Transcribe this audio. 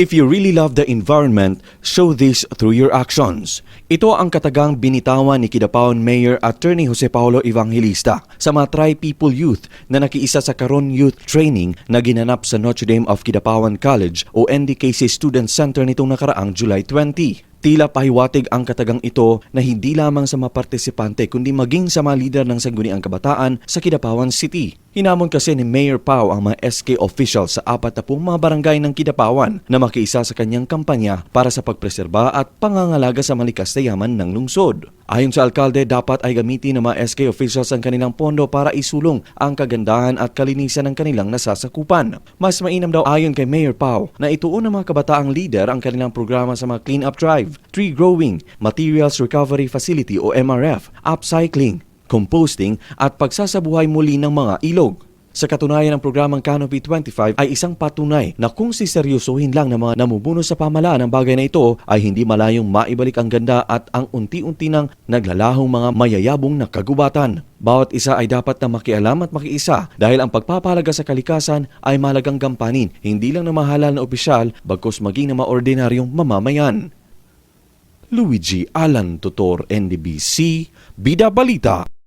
If you really love the environment, show this through your actions. Ito ang katagang binitawan ni Kidapawan Mayor Attorney Jose Paulo Evangelista sa mga Tri-People Youth na nakiisa sa Karon Youth Training na ginanap sa Notre Dame of Kidapawan College o NDKC Student Center nitong nakaraang July 20. Tila pahiwatig ang katagang ito na hindi lamang sa mga partisipante kundi maging sa mga lider ng sangguniang kabataan sa Kidapawan City. Hinamon kasi ni Mayor Pau ang mga SK officials sa apat na mga barangay ng Kidapawan na makiisa sa kanyang kampanya para sa pagpreserba at pangangalaga sa malikas na yaman ng lungsod. Ayon sa alkalde, dapat ay gamitin ng mga SK officials ang kanilang pondo para isulong ang kagandahan at kalinisan ng kanilang nasasakupan. Mas mainam daw ayon kay Mayor Pau na ituon ng mga kabataang leader ang kanilang programa sa mga clean-up drive, tree growing, materials recovery facility o MRF, upcycling, composting at pagsasabuhay muli ng mga ilog. Sa katunayan ng programang Canopy 25 ay isang patunay na kung siseryosohin lang ng mga namumuno sa pamalaan ang bagay na ito ay hindi malayong maibalik ang ganda at ang unti-unti nang naglalahong mga mayayabong na kagubatan. Bawat isa ay dapat na makialam at makiisa dahil ang pagpapalaga sa kalikasan ay malagang gampanin hindi lang ng mahalal na opisyal bagkus maging ng mga ordinaryong mamamayan. Luigi Alan Tutor, NDBC, Bida Balita.